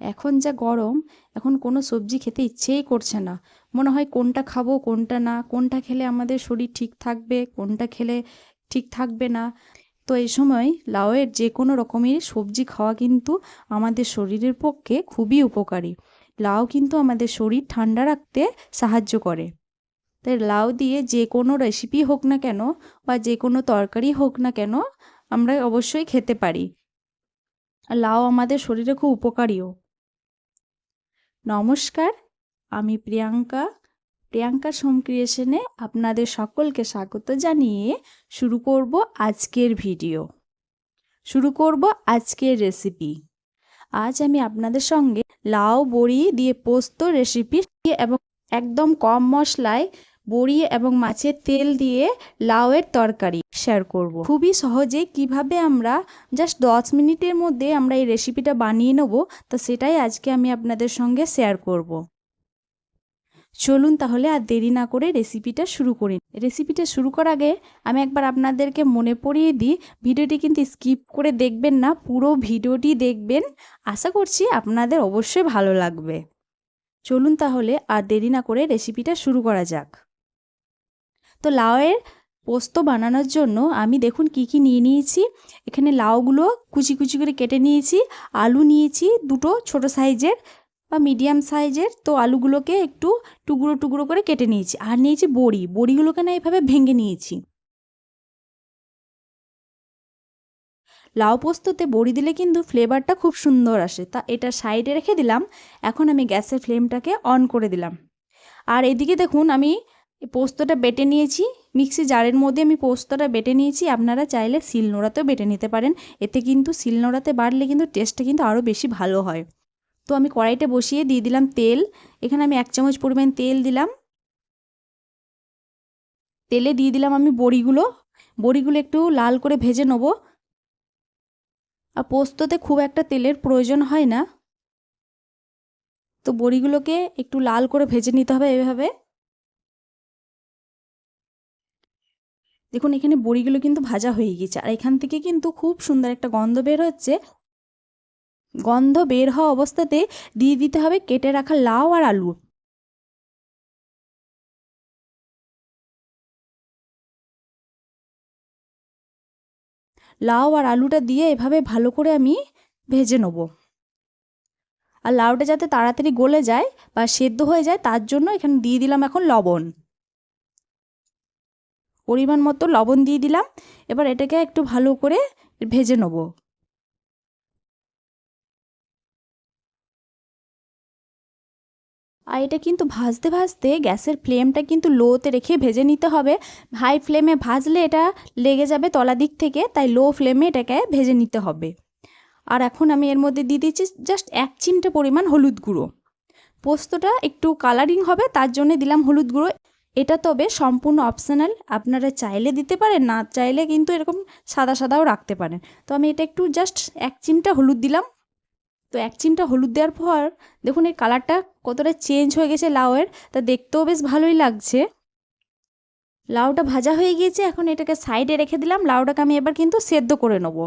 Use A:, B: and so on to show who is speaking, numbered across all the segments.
A: এখন যা গরম, এখন কোনো সবজি খেতে ইচ্ছেই করছে না। মনে হয় কোনটা খাব, কোনটা না, কোনটা খেলে আমাদের শরীর ঠিক থাকবে, কোনটা খেলে ঠিক থাকবে না। তো এই সময় লাউয়ের যে কোনো রকমের সবজি খাওয়া কিন্তু আমাদের শরীরের পক্ষে খুবই উপকারী। লাউ কিন্তু আমাদের শরীর ঠান্ডা রাখতে সাহায্য করে। তাই লাউ দিয়ে যে কোনো রেসিপি হোক না কেন বা যে কোনো তরকারি হোক না কেন আমরা অবশ্যই খেতে পারি। লাউ আমাদের শরীরে খুব উপকারীও। নমস্কার, আমি প্রিয়াঙ্কা। প্রিয়াঙ্কা সোম ক্রিয়েশনে আপনাদের সকলকে স্বাগত জানিয়ে শুরু করব আজকের ভিডিও। শুরু করব আজকের রেসিপি আজ আমি আপনাদের সঙ্গে লাউ বড়ি দিয়ে পোস্ত রেসিপি এবং একদম কম মশলায় বড়ি এবং মাছের তেল দিয়ে লাউয়ের তরকারি শেয়ার করব। খুবই সহজে কীভাবে আমরা জাস্ট দশ মিনিটের মধ্যে আমরা এই রেসিপিটা বানিয়ে নেব, তো সেটাই আজকে আমি আপনাদের সঙ্গে শেয়ার করব। চলুন তাহলে আর দেরি না করে রেসিপিটা শুরু করি রেসিপিটা শুরু করার আগে আমি একবার আপনাদেরকে মনে পড়িয়ে দিই, ভিডিওটি কিন্তু স্কিপ করে দেখবেন না, পুরো ভিডিওটি দেখবেন আশা করছি আপনাদের অবশ্যই ভালো লাগবে চলুন তাহলে আর দেরি না করে রেসিপিটা শুরু করা যাক তো লাউয়ের পোস্ত বানানোর জন্য আমি দেখুন কি কি নিয়ে নিয়েছি। এখানে লাউগুলো কুচি কুচি করে কেটে নিয়েছি, আলু নিয়েছি দুটো ছোট সাইজের বা মিডিয়াম সাইজের। তো আলুগুলোকে একটু টুকরো টুকরো করে কেটে নিয়েছি। আর নিয়েছি বড়ি, বড়িগুলোকে না এভাবে ভেঙে নিয়েছি। লাউ পোস্ততে বড়ি দিলে কিন্তু ফ্লেভারটা খুব সুন্দর আসে। তা এটা সাইডে রেখে দিলাম। এখন আমি গ্যাসের ফ্লেমটাকে অন করে দিলাম। আর এদিকে দেখুন আমি পোস্তটা বেটে নিয়েছি। মিক্সি জারের মধ্যে আমি পোস্তটা বেটে নিয়েছি। আপনারা চাইলে শিলনোড়াতেও বেটে নিতে পারেন। এতে কিন্তু শিলনোড়াতে বাড়লে কিন্তু টেস্টটা কিন্তু আরও বেশি ভালো হয়। তো আমি কড়াইটা বসিয়ে দিয়ে দিলাম তেল। এখানে আমি এক চামচ পরিমাণ তেল দিলাম। তেলে দিয়ে দিলাম আমি বড়িগুলো। বড়িগুলো একটু লাল করে ভেজে নেব। আর পোস্ততে খুব একটা তেলের প্রয়োজন হয় না। তো বড়িগুলোকে একটু লাল করে ভেজে নিতে হবে এভাবে। দেখুন, এখানে বড়িগুলো কিন্তু ভাজা হয়ে গেছে আর এখান থেকে কিন্তু খুব সুন্দর একটা গন্ধ বের হচ্ছে। গন্ধ বের হওয়া অবস্থাতে দিয়ে দিতে হবে কেটে রাখা লাউ আর আলু। লাউ আর আলুটা দিয়ে এভাবে ভালো করে আমি ভেজে নেব। আর লাউটা যাতে তাড়াতাড়ি গলে যায় বা সেদ্ধ হয়ে যায়, তার জন্য এখানে দিয়ে দিলাম এখন লবণ। পরিমাণ মতো লবণ দিয়ে দিলাম। এবার এটাকে একটু ভালো করে ভেজে নেব। আর এটা কিন্তু ভাজতে ভাজতে গ্যাসের ফ্লেমটা কিন্তু লোতে রেখে ভেজে নিতে হবে। হাই ফ্লেমে ভাজলে এটা লেগে যাবে তলা দিক থেকে, তাই লো ফ্লেমে এটাকে ভেজে নিতে হবে। আর এখন আমি এর মধ্যে দিয়ে দিচ্ছি জাস্ট এক চিমটে পরিমাণ হলুদ গুঁড়ো। পোস্তটা একটু কালারিং হবে, তার জন্য দিলাম হলুদ গুঁড়ো। এটা তবে সম্পূর্ণ অপশনাল আপনারা চাইলে দিতে পারেন, না চাইলে কিন্তু এরকম সাদা সাদাও রাখতে পারেন। তো আমি এটা একটু জাস্ট এক চিমটা হলুদ দিলাম। তো এক চিমটা হলুদ দেওয়ার পর, দেখুন এই কালারটা কতটা চেঞ্জ হয়ে গেছে লাউয়ের, তা দেখতেও বেশ ভালোই লাগছে। লাউটা ভাজা হয়ে গিয়েছে, এখন এটাকে সাইডে রেখে দিলাম। লাউটাকে আমি এবার কিন্তু সেদ্ধ করে নেব।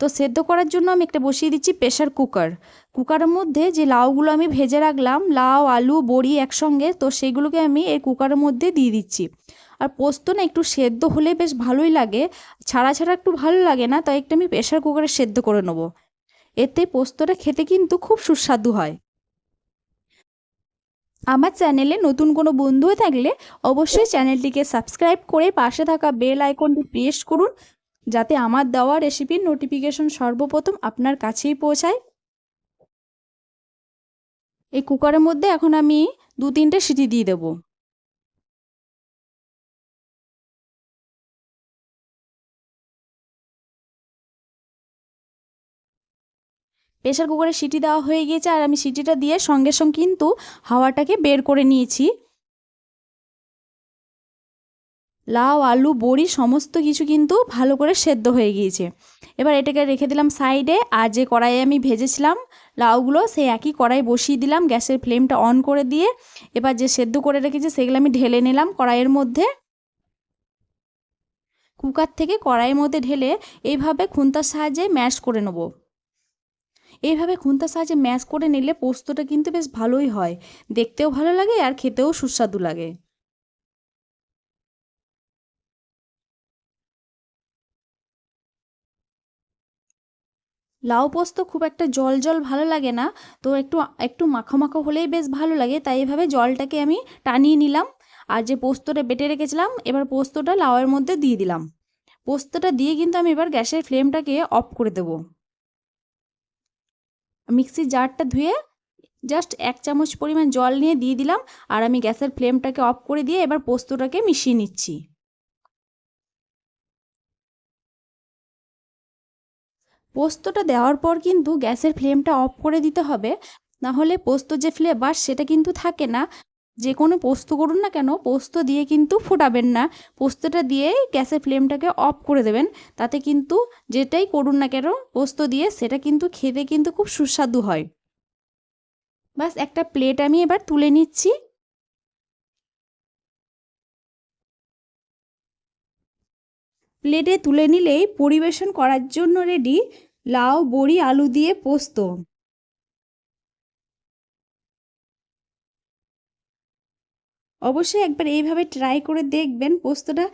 A: তো সেদ্ধ করার জন্য আমি একটা বসিয়ে দিচ্ছি প্রেশার কুকার। কুকারের মধ্যে যে লাউগুলো আমি ভেজে রাখলাম, লাউ, আলু, বড়ি একসঙ্গে, তো সেগুলোকে আমি এই কুকারের মধ্যে দিয়ে দিচ্ছি। আর পোস্ত না একটু সেদ্ধ হলে বেশ ভালোই লাগে। ছাড়া ছাড়া একটু ভালো লাগে না, তাই একটু আমি প্রেশার কুকারে সেদ্ধ করে নেব। এতে পোস্তটা খেতে কিন্তু খুব সুস্বাদু হয়। আমার চ্যানেলে নতুন কোনো বন্ধু হয়ে থাকলে অবশ্যই চ্যানেলটিকে সাবস্ক্রাইব করে পাশে থাকা বেল আইকনটি প্রেস করুন, যাতে আমার দেওয়া রেসিপির নোটিফিকেশন সর্বপ্রথম আপনার কাছেই পৌঁছায়। এই কুকারের মধ্যে এখন আমি দু তিনটে সিটি দিয়ে দেবো। প্রেশার কুকারে সিটি দেওয়া হয়ে গিয়েছে আর আমি সিটিটা দিয়ে সঙ্গে সঙ্গে কিন্তু হাওয়াটাকে বের করে নিয়েছি। লাউ, আলু, বড়ি সমস্ত কিছু কিন্তু ভালো করে সেদ্ধ হয়ে গিয়েছে। এবার এটাকে রেখে দিলাম সাইডে আর যে কড়াইয়ে আমি ভেজেছিলাম লাউগুলো সেই একই কড়াই বসিয়ে দিলাম, গ্যাসের ফ্লেমটা অন করে দিয়ে। এবার যে সেদ্ধ করে রেখেছি সেগুলো আমি ঢেলে নিলাম কড়াইয়ের মধ্যে। কুকার থেকে কড়াইয়ের মধ্যে ঢেলে এইভাবে খুন্তার সাহায্যে ম্যাশ করে নেব। এইভাবে খুন্তার সাহায্যে ম্যাশ করে নিলে পোস্তটা কিন্তু বেশ ভালোই হয়। দেখতেও ভালো লাগে আর খেতেও সুস্বাদু লাগে। লাউ পোস্ত খুব একটা জল জল ভালো লাগে না। তো একটু একটু মাখো মাখো হলেই বেশ ভালো লাগে। তাই এভাবে জলটাকে আমি টানিয়ে নিলাম। আর যে পোস্তটা বেটে রেখেছিলাম, এবার পোস্তটা লাউয়ের মধ্যে দিয়ে দিলাম। পোস্তটা দিয়ে কিন্তু আমি এবার গ্যাসের ফ্লেমটাকে অফ করে দেব। মিক্সির জারটা ধুয়ে জাস্ট এক চামচ পরিমাণ জল নিয়ে দিয়ে দিলাম আর আমি গ্যাসের ফ্লেমটাকে অফ করে দিয়ে এবার পোস্তটাকে মিশিয়ে নিচ্ছি। পোস্তটা দেওয়ার পর কিন্তু গ্যাসের ফ্লেমটা অফ করে দিতে হবে, নাহলে পোস্ত যে ফ্লেভার সেটা কিন্তু থাকে না। যে কোনো পোস্ত করুন না কেন, পোস্ত দিয়ে কিন্তু ফোটাবেন না। পোস্তটা দিয়ে গ্যাসের ফ্লেমটাকে অফ করে দেবেন। তাতে কিন্তু যেটাই করুন না কেন, পোস্ত দিয়ে সেটা কিন্তু খেতে কিন্তু খুব সুস্বাদু হয়। বাস, একটা প্লেট আমি এবার তুলে নিচ্ছি। প্লেটে তুলে নিলেই পরিবেশন করার জন্য রেডি লাউ, বড়ি, আলু দিয়ে পোস্ত। অবশ্যই একবার এইভাবে ট্রাই করে দেখবেন পোস্তটা।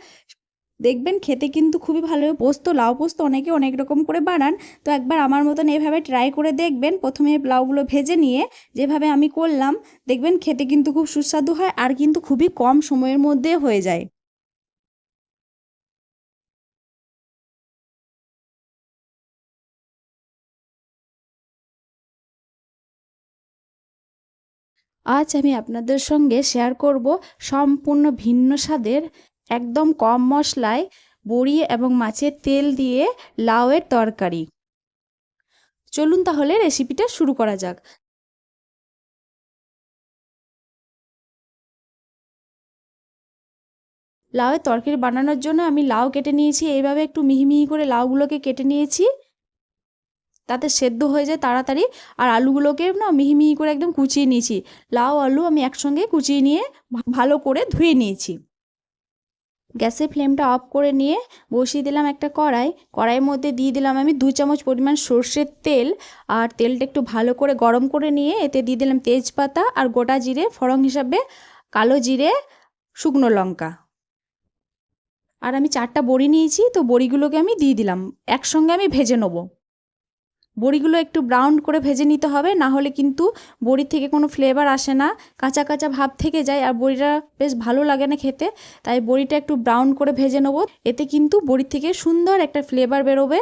A: দেখবেন খেতে কিন্তু খুবই ভালো পোস্ত, লাউ পোস্ত অনেকে অনেক রকম করে বানান। তো একবার আমার মতন এইভাবে ট্রাই করে দেখবেন। প্রথমে লাউগুলো ভেজে নিয়ে যেভাবে আমি করলাম, দেখবেন খেতে কিন্তু খুব সুস্বাদু হয় আর কিন্তু খুবই কম সময়ের মধ্যে হয়ে যায়। আজ আমি আপনাদের সঙ্গে শেয়ার করব সম্পূর্ণ ভিন্ন স্বাদের, একদম কম মশলায় বড়ি এবং মাছের তেল দিয়ে লাউয়ের তরকারি। চলুন তাহলে রেসিপিটা শুরু করা যাক। লাউয়ের তরকারি বানানোর জন্য আমি লাউ কেটে নিয়েছি, এইভাবে একটু মিহি মিহি করে লাউগুলোকে কেটে নিয়েছি। তাতে সেদ্ধ হয়ে যায় তাড়াতাড়ি। আর আলুগুলোকে না মিহি মিহি করে একদম কুচিয়ে নিয়েছি। লাউ, আলু আমি একসঙ্গে কুচিয়ে নিয়ে ভালো করে ধুয়ে নিয়েছি। গ্যাসের ফ্লেমটা অফ করে নিয়ে বসিয়ে দিলাম একটা কড়াই। কড়াইয়ের মধ্যে দিয়ে দিলাম আমি দু চামচ পরিমাণ সর্ষের তেল। আর তেলটা একটু ভালো করে গরম করে নিয়ে এতে দিয়ে দিলাম তেজপাতা আর গোটা জিরে ফড়ং হিসাবে কালো জিরে, শুকনো লঙ্কা। আর আমি চারটা বড়ি নিয়েছি, তো বড়িগুলোকে আমি দিয়ে দিলাম। একসঙ্গে আমি ভেজে নেব। বড়িগুলো একটু ব্রাউন করে ভেজে নিতে হবে, না হলে কিন্তু বড়ির থেকে কোনো ফ্লেভার আসে না। কাঁচা কাঁচা ভাব থেকে যায় আর বড়িটা বেশ ভালো লাগে না খেতে, তাই বড়িটা একটু ব্রাউন করে ভেজে নেব। এতে কিন্তু বড়ির থেকে সুন্দর একটা ফ্লেভার বেরোবে।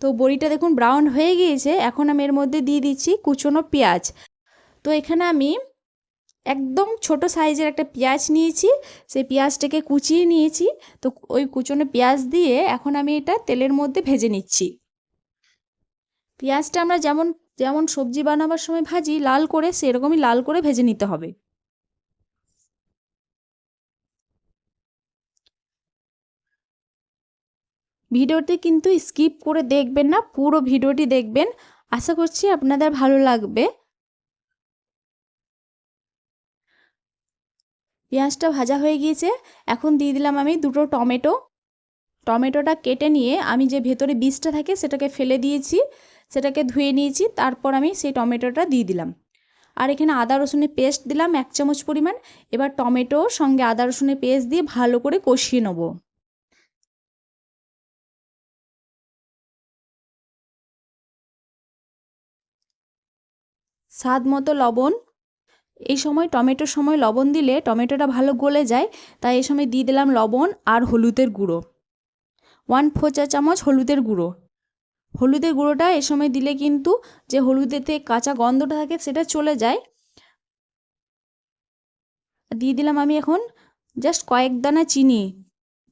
A: তো বড়িটা দেখুন ব্রাউন হয়ে গিয়েছে, এখন আমি এর মধ্যে দিয়ে দিচ্ছি কুচনো পেঁয়াজ। তো এখানে আমি একদম ছোট সাইজের একটা পেঁয়াজ নিয়েছি, সেই পেঁয়াজটাকে কুচিয়ে নিয়েছি। তো ওই কুচনো পেঁয়াজ দিয়ে এখন আমি এটা তেলের মধ্যে ভেজে নিচ্ছি। পেঁয়াজটা আমরা যেমন যেমন সবজি বানাবার সময় ভাজি, লাল করে সেরকমই লাল করে ভেজে নিতে হবে। ভিডিওটি কিন্তু স্কিপ করে দেখবেন না, পুরো ভিডিওটি দেখবেন। আশা করছি আপনাদের ভালো লাগবে। পেঁয়াজটা ভাজা হয়ে গিয়েছে। এখন দিয়ে দিলাম আমি দুটো টমেটো। টমেটোটা কেটে নিয়ে আমি যে ভেতরে বীজটা থাকে সেটাকে ফেলে দিয়েছি। সেটাকে ধুয়ে নিয়েছি, তারপর আমি সেই টমেটোটা দিয়ে দিলাম। আর এখানে আদা, রসুনের পেস্ট দিলাম এক চামচ পরিমাণ। এবার টমেটো সঙ্গে আদা, রসুনের পেস্ট দিয়ে ভালো করে কষিয়ে নেব। স্বাদ মতো লবণ। এই সময়, টমেটোর সময় লবণ দিলে টমেটোটা ভালো গলে যায়, তাই এই সময় দিয়ে দিলাম লবণ আর হলুদের গুঁড়ো। ওয়ান ফোর চা চামচ হলুদের গুঁড়ো। হলুদের গুঁড়োটা এ সময় দিলে কিন্তু যে হলুদেতে কাঁচা গন্ধটা থাকে সেটা চলে যায়। দিয়ে দিলাম আমি এখন জাস্ট কয়েক দানা চিনি।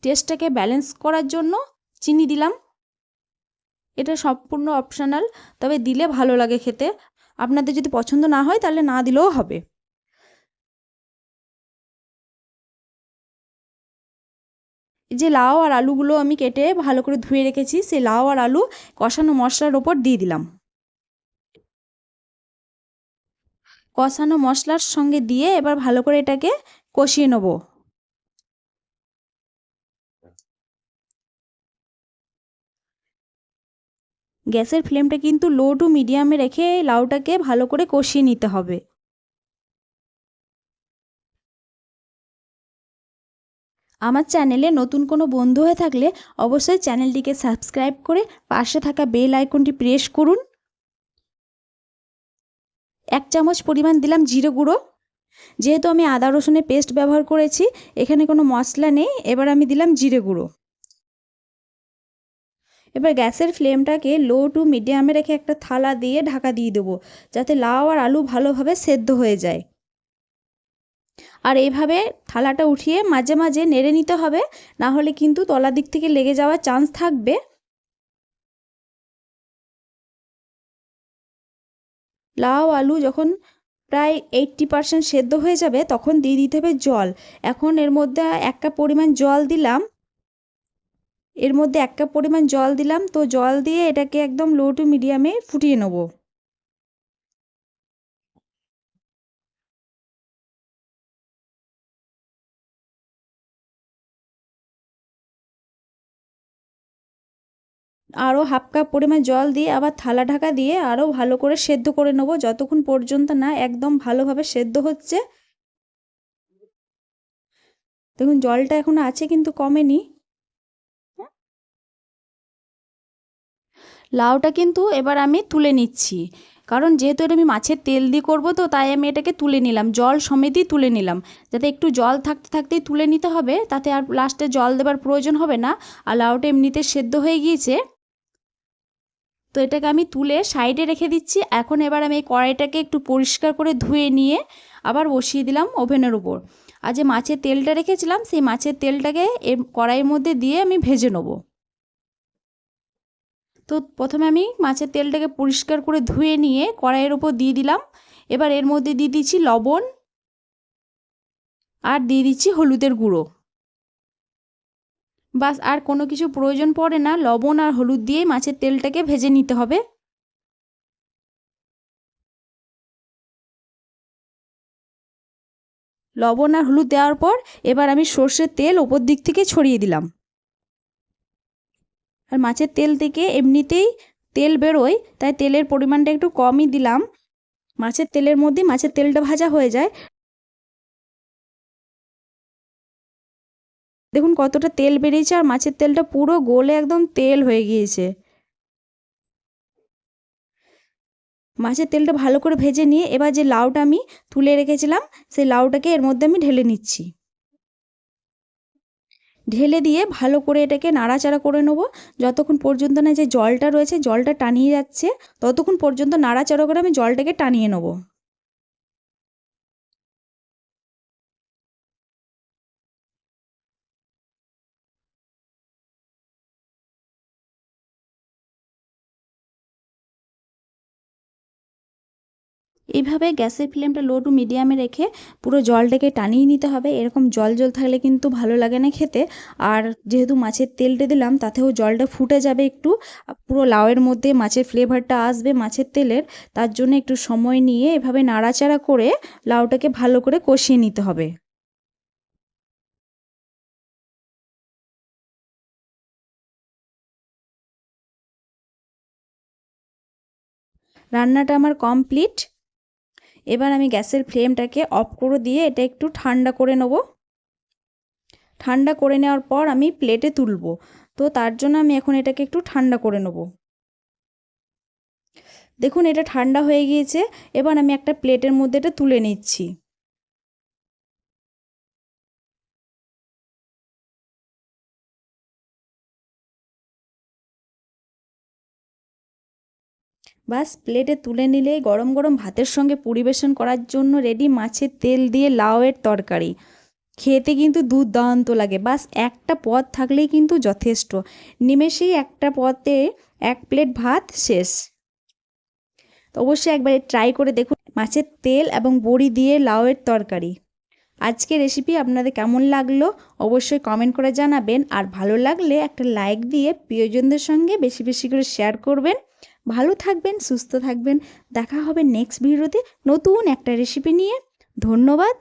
A: টেস্টটাকে ব্যালেন্স করার জন্য চিনি দিলাম। এটা সম্পূর্ণ অপশনাল তবে দিলে ভালো লাগে খেতে। আপনাদের যদি পছন্দ না হয় তাহলে না দিলেও হবে। যে লাউ আর আলুগুলো আমি কেটে ভালো করে ধুয়ে রেখেছি, সেই লাউ আর আলু কষানো মশলার ওপর দিয়ে দিলাম। কষানো মশলার সঙ্গে দিয়ে এবার ভালো করে এটাকে কষিয়ে নেব। গ্যাসের ফ্লেমটা কিন্তু লো টু মিডিয়ামে রেখে লাউটাকে ভালো করে কষিয়ে নিতে হবে। আমার চ্যানেলে নতুন কোনো বন্ধু হয়ে থাকলে অবশ্যই চ্যানেলটিকে সাবস্ক্রাইব করে পাশে থাকা বেল আইকনটি প্রেস করুন। এক চামচ পরিমাণ দিলাম জিরে গুঁড়ো। যেহেতু আমি আদা রসুনের পেস্ট ব্যবহার করেছি, এখানে কোনো মশলা নেই, এবার আমি দিলাম জিরে গুঁড়ো। এবার গ্যাসের ফ্লেমটাকে লো টু মিডিয়ামে রেখে একটা থালা দিয়ে ঢাকা দিয়ে দেবো, যাতে লাউ আর আলু ভালোভাবে সেদ্ধ হয়ে যায়। আর এইভাবে থালাটা উঠিয়ে মাঝে মাঝে নেড়ে নিতে হবে, না হলে কিন্তু তলার দিক থেকে লেগে যাওয়ার চান্স থাকবে। লাউ আলু যখন প্রায় এইট্টি পারসেন্ট সেদ্ধ হয়ে যাবে, তখন দিয়ে দিতে হবে জল। এখন এর মধ্যে এক কাপ পরিমাণ জল দিলাম। এর মধ্যে এক কাপ পরিমাণ জল দিলাম, তো জল দিয়ে এটাকে একদম লো টু মিডিয়ামে ফুটিয়ে নেব। আরও হাফ কাপ পরিমাণ জল দিয়ে, আবার থালা ঢাকা দিয়ে আরও ভালো করে সেদ্ধ করে নেব। যতক্ষণ পর্যন্ত না একদম ভালোভাবে সেদ্ধ হচ্ছে। দেখুন, জলটা এখন আছে কিন্তু কমেনি। লাউটা কিন্তু এবার আমি তুলে নিচ্ছি। কারণ যেহেতু এটা আমি মাছের তেল দিয়ে করব তো, তাই আমি এটাকে তুলে নিলাম। জল সমেতই তুলে নিলাম। যাতে একটু জল থাকতে থাকতেই তুলে নিতে হবে, তাতে আর লাস্টে জল দেবার প্রয়োজন হবে না। আর লাউটা এমনিতে সেদ্ধ হয়ে গিয়েছে। তো এটাকে আমি তুলে সাইডে রেখে দিচ্ছি। এখন এবার আমি এই কড়াইটাকে একটু পরিষ্কার করে ধুয়ে নিয়ে আবার বসিয়ে দিলাম ওভেনের উপর। আর যে মাছের তেলটা রেখেছিলাম, সেই মাছের তেলটাকে এর কড়াইয়ের মধ্যে দিয়ে আমি ভেজে নেব। তো প্রথমে আমি মাছের তেলটাকে পরিষ্কার করে ধুয়ে নিয়ে কড়াইয়ের ওপর দিয়ে দিলাম। এবার এর মধ্যে দিয়ে দিচ্ছি লবণ আর দিয়ে দিচ্ছি হলুদের গুঁড়ো। বাস, আর কোনো কিছু প্রয়োজন পড়ে না, লবণ আর হলুদ দিয়ে মাছের তেলটাকে ভেজে নিতে হবে। লবণ আর হলুদ দেওয়ার পর এবার আমি সর্ষের তেল ওপর দিক থেকে ছড়িয়ে দিলাম। আর মাছের তেল থেকে এমনিতেই তেল বেরোয়, তাই তেলের পরিমাণটা একটু কমই দিলাম। মাছের তেলের মধ্যে মাছের তেলটা ভাজা হয়ে যায়। দেখুন কতটা তেল বেরিয়েছে আর মাছের তেলটা পুরো গোলে একদম তেল হয়ে গিয়েছে। মাছের তেলটা ভালো করে ভেজে নিয়ে এবার যে লাউটা আমি তুলে রেখেছিলাম, সেই লাউটাকে এর মধ্যে আমি ঢেলে নিচ্ছি। ঢেলে দিয়ে ভালো করে এটাকে নাড়াচাড়া করে নেব। যতক্ষণ পর্যন্ত না যে জলটা রয়েছে, জলটা টানিয়ে যাচ্ছে, ততক্ষণ পর্যন্ত নাড়াচাড়া করে আমি জলটাকে টানিয়ে নেব। এইভাবে গ্যাসের ফ্লেমটা লো টু মিডিয়ামে রেখে পুরো জলটাকে টানিয়ে নিতে হবে। এরকম জল জল থাকলে কিন্তু ভালো লাগে না খেতে। আর যেহেতু মাছের তেলটা দিলাম, তাতেও জলটা ফুটে যাবে একটু। পুরো লাউয়ের মধ্যে মাছের ফ্লেভারটা আসবে মাছের তেলের। তার জন্য একটু সময় নিয়ে এভাবে নাড়াচাড়া করে লাউটাকে ভালো করে কষিয়ে নিতে হবে। রান্নাটা আমার কমপ্লিট। এবার আমি গ্যাসের ফ্লেমটাকে অফ করে দিয়ে এটা একটু ঠান্ডা করে নেব। ঠান্ডা করে নেওয়ার পর আমি প্লেটে তুলব। তো তার জন্য আমি এখন এটাকে একটু ঠান্ডা করে নেব। দেখুন, এটা ঠান্ডা হয়ে গিয়েছে। এবার আমি একটা প্লেটের মধ্যে এটা তুলে নিচ্ছি। বাস প্লেটে তুলে নিলে গরম গরম ভাতের সঙ্গে পরিবেশন করার জন্য রেডি মাছের তেল দিয়ে লাউয়ের তরকারি। খেতে কিন্তু দুর্দান্ত লাগে। বাস একটা পদ থাকলেই কিন্তু যথেষ্ট। নিমেষেই একটা পদে এক প্লেট ভাত শেষ। তো অবশ্যই একবার ট্রাই করে দেখুন মাছের তেল এবং বড়ি দিয়ে লাউয়ের তরকারি। আজকে রেসিপি আপনাদের কেমন লাগল? অবশ্যই কমেন্ট করে জানাবেন। আর ভালো লাগলে একটা লাইক দিয়ে প্রিয়জনদের সঙ্গে বেশি বেশি করে শেয়ার করবেন। ভালো থাকবেন সুস্থ থাকবেন। দেখা হবে নেক্সট ভিডিওতে নতুন একটা রেসিপি নিয়ে। ধন্যবাদ।